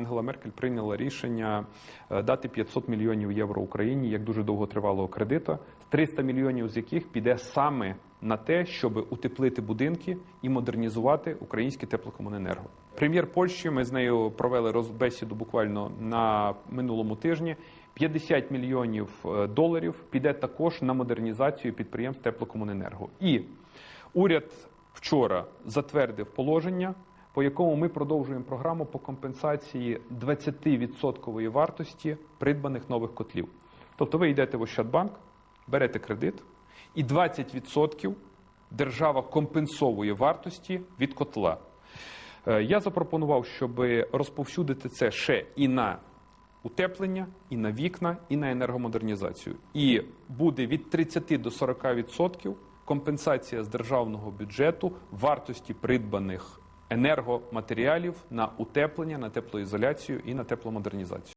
Ангела Меркель прийняла рішення е, дати 500 мільйонів євро Україні як дуже довготривалого кредиту, 300 мільйонів з яких піде саме на те, щоб утеплити будинки і модернізувати українське теплокомуненерго. Прем'єр Польщі ми з нею провели розбесіду буквально на минулому тижні. 50 мільйонів е, доларів піде також на модернізацію підприємств теплокомуненерго. І уряд вчора затвердив положення, по якому ми продовжуємо програму по компенсації 20% вартості придбаних нових котлів. Тобто ви йдете в Ощадбанк, берете кредит, і 20% держава компенсовує вартості від котла. Е, Я запропонував, щоб розповсюдити це ще і на утеплення, і на вікна, і на енергомодернізацію. І буде від 30 до 40% компенсація з державного бюджету вартості придбаних енергоматеріалів на утеплення, на теплоізоляцію і на тепломодернізацію.